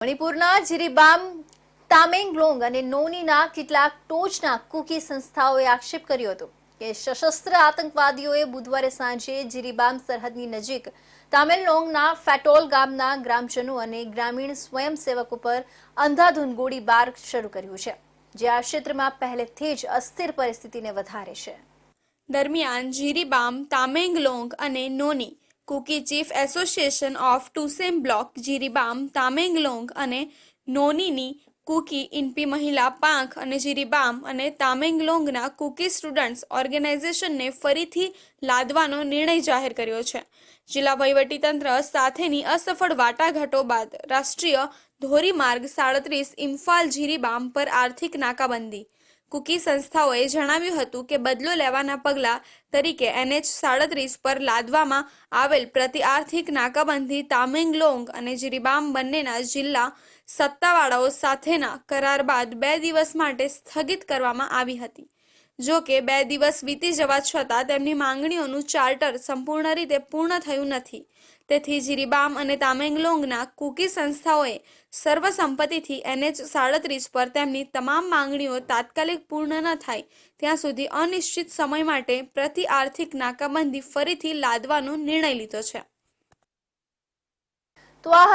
મણિપુરના જીરીબામ, તામેંગલોંગ અને નોનીના કેટલાક ટોચના કુકી સંસ્થાઓએ આક્ષેપ કર્યો હતો કે સશસ્ત્ર આતંકવાદીઓએ બુધવારે સાંજે જીરીબામ સરહદની નજીક તામેંગલોંગના ફેટોલ ગામના ગ્રામજનો અને ગ્રામીણ સ્વયંસેવક ઉપર અંધાધૂંધ ગોળીબાર શરૂ કર્યું છે, જે આ ક્ષેત્રમાં પહેલેથી જ અસ્થિર પરિસ્થિતિને વધારે છે. દરમિયાન જીરીબામ, તામેંગલોંગ અને Noney Kuki chief association of Tousem block, Jiribam, Tamenglong અને નોનીની કુકી ઇન્પી મહિલા પાંખ અને જીરીબામ અને તામેંગલોંગના કુકી સ્ટુડન્ટ્સ ઓર્ગેનાઇઝેશનને ફરીથી લાદવાનો નિર્ણય જાહેર કર્યો છે. જિલ્લા વહીવટીતંત્ર સાથેની અસફળ વાટાઘાટો બાદ રાષ્ટ્રીય ધોરીમાર્ગ સાડત્રીસ ઇમ્ફાલ જીરીબામ પર આર્થિક નાકાબંધી કુકી સંસ્થાઓએ જણાવ્યું હતું કે બદલો લેવાના પગલાં તરીકે એનએચ સાડત્રીસ પર લાદવામાં આવેલ પ્રતિ આર્થિક નાકાબંધી તામેંગલોંગ અને જીરીબામ બંનેના જિલ્લા સત્તાવાળાઓ સાથેના કરાર બાદ બે દિવસ માટે સ્થગિત કરવામાં આવી હતી. જો કે બે દિવસ વીતી જવા છતાં તેમની માંગણીઓનું ચાર્ટર સંપૂર્ણ રીતે પૂર્ણ થયું નથી. તેથી જીરીબામ અને તામેંગલોંગના કુકી સંસ્થાઓએ સર્વસંપત્તિથી એનએચ સાડત્રીસ પર તેમની તમામ માંગણીઓ તાત્કાલિક પૂર્ણ ન થાય, ત્યાં સુધી અનિશ્ચિત સમય માટે પ્રતિ આર્થિક નાકાબંધી ફરીથી લાદવાનો નિર્ણય લીધો છે. તો આ